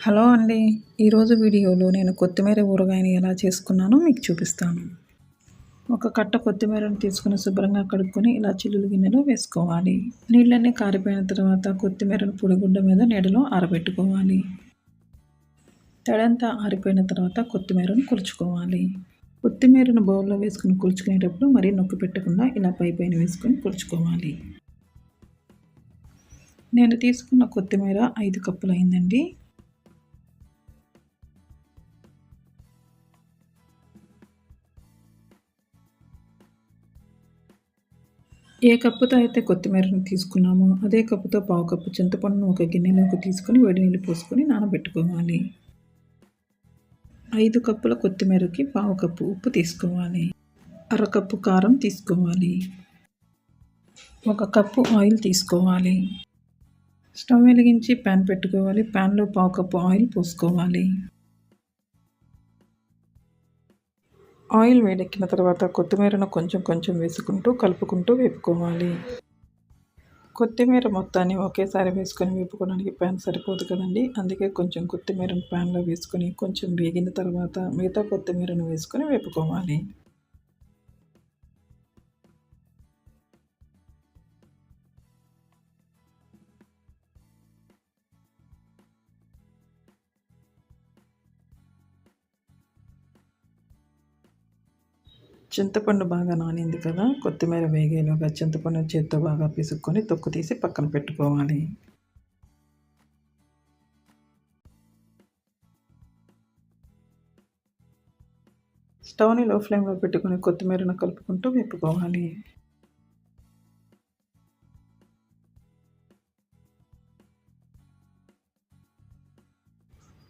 Hello అండి. ఈరోజు వీడియోలో నేను కొత్తిమీర ఊరగాయని ఎలా చేసుకున్నానో మీకు చూపిస్తాను. ఒక కట్ట కొత్తిమీరను తీసుకుని శుభ్రంగా కడుక్కొని ఇలా చిల్లులు గిన్నెలో వేసుకోవాలి. నీళ్ళన్నీ కారిపోయిన తర్వాత కొత్తిమీరను పొడిగుడ్డ మీద నీడలో ఆరబెట్టుకోవాలి. తడంతా ఆరిపోయిన తర్వాత కొత్తిమీరను కులుచుకోవాలి. కొత్తిమీరను బౌల్లో వేసుకుని కులుచుకునేటప్పుడు మరీ నొక్కి పెట్టకుండా ఇలా పై పైన వేసుకొని కులుచుకోవాలి. నేను తీసుకున్న కొత్తిమీర ఐదు కప్పులు అయిందండి ఏ కప్పుతో అయితే కొత్తిమీరను తీసుకున్నామో అదే కప్పుతో పావు కప్పు చింతపండును ఒక గిన్నెలోకి తీసుకొని వేడి నీళ్ళు పోసుకొని నానబెట్టుకోవాలి. ఐదు కప్పుల కొత్తిమీరకి పావు కప్పు ఉప్పు తీసుకోవాలి. అరకప్పు కారం తీసుకోవాలి. ఒక కప్పు ఆయిల్ తీసుకోవాలి. స్టవ్ వెలిగించి ప్యాన్ పెట్టుకోవాలి. ప్యాన్లో పావు కప్పు ఆయిల్ పోసుకోవాలి. ఆయిల్ వేడెక్కిన తర్వాత కొత్తిమీరను కొంచెం కొంచెం వేసుకుంటూ కలుపుకుంటూ వేపుకోవాలి. కొత్తిమీర మొత్తాన్ని ఒకేసారి వేసుకొని వేపుకోవడానికి ప్యాన్ సరిపోదు కదండి. అందుకే కొంచెం కొత్తిమీరను ప్యాన్లో వేసుకొని కొంచెం వేగిన తర్వాత మిగతా కొత్తిమీరను వేసుకొని వేపుకోవాలి. చింతపండు బాగా నానింది కదా కొత్తిమీర వేగేలోగా చింతపండు చేత్తో బాగా పిసుక్కొని తొక్కు తీసి పక్కన పెట్టుకోవాలి. స్టవ్ని లో ఫ్లేమ్లో పెట్టుకొని కొత్తిమీరను కలుపుకుంటూ వేపుకోవాలి.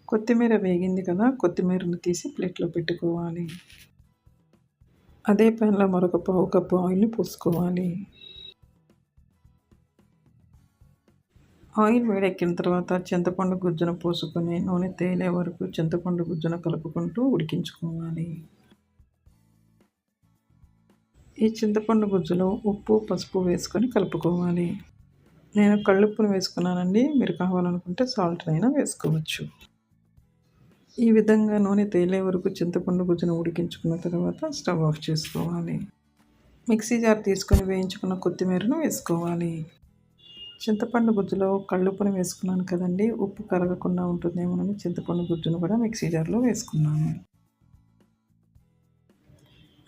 కొత్తిమీర వేగింది కదా కొత్తిమీరను తీసి ప్లేట్లో పెట్టుకోవాలి. అదే ప్యాన్లో మరొక పావు కప్పు ఆయిల్ని పోసుకోవాలి. ఆయిల్ వేడెక్కిన తర్వాత చింతపండు గుజ్జును పోసుకొని నూనె తేలే వరకు చింతపండు గుజ్జును కలుపుకుంటూ ఉడికించుకోవాలి. ఈ చింతపండు గుజ్జులో ఉప్పు పసుపు వేసుకొని కలుపుకోవాలి. నేను కళ్ళుప్పును వేసుకున్నానండి. మీరు కావాలనుకుంటే సాల్ట్ అయినా వేసుకోవచ్చు. ఈ విధంగా నూనె తేలే వరకు చింతపండు గుజ్జును ఉడికించుకున్న తర్వాత స్టవ్ ఆఫ్ చేసుకోవాలి. మిక్సీ జార్ తీసుకొని వేయించుకున్న కొత్తిమీరను వేసుకోవాలి. చింతపండు గుజ్జులో కళ్ళుప్పును వేసుకున్నాను కదండి ఉప్పు కరగకుండా ఉంటుందేమోనని చింతపండు గుజ్జును కూడా మిక్సీ జార్లో వేసుకున్నాను.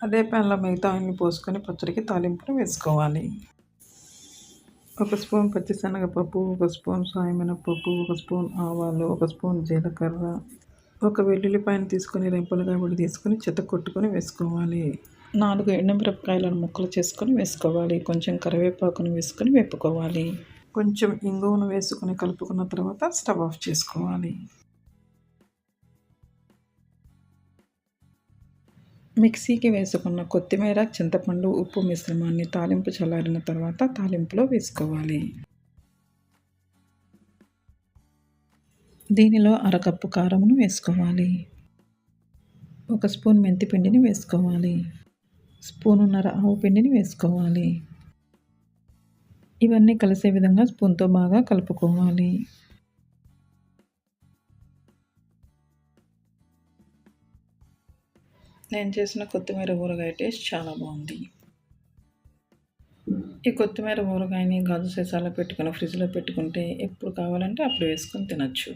అదే ప్యాన్లో మిగతా ఆయిల్ని పోసుకొని పచ్చడికి తాలింపును వేసుకోవాలి. ఒక స్పూన్ పచ్చిశనగపప్పు ఒక స్పూన్ సాయమినపప్పు ఒక స్పూన్ ఆవాలు ఒక స్పూన్ జీలకర్ర ఒక వెల్లుల్లిపాయను తీసుకొని రెంపులుగా కూడా తీసుకొని చెత్త కొట్టుకొని వేసుకోవాలి. నాలుగు ఎండుమిరపకాయలను ముక్కలు చేసుకొని వేసుకోవాలి. కొంచెం కరివేపాకును వేసుకొని వేపుకోవాలి. కొంచెం ఇంగువను వేసుకొని కలుపుకున్న తర్వాత స్టవ్ ఆఫ్ చేసుకోవాలి. మిక్సీకి వేసుకున్న కొత్తిమీర చింతపండు ఉప్పు మిశ్రమాన్ని తాలింపు చల్లారిన తర్వాత తాలింపులో వేసుకోవాలి. దీనిలో అరకప్పు కారమును వేసుకోవాలి. ఒక స్పూన్ మెంతిపిండిని వేసుకోవాలి. స్పూనున్నర ఆవు పిండిని వేసుకోవాలి. ఇవన్నీ కలిసే విధంగా స్పూన్తో బాగా కలుపుకోవాలి. నేను చేసిన కొత్తిమీర ఊరగాయ టేస్ట్ చాలా బాగుంది. ఈ కొత్తిమీర ఊరగాయని గాజు సీసాలో పెట్టుకుని ఫ్రిడ్జ్లో పెట్టుకుంటే ఎప్పుడు కావాలంటే అప్పుడు వేసుకొని తినచ్చు.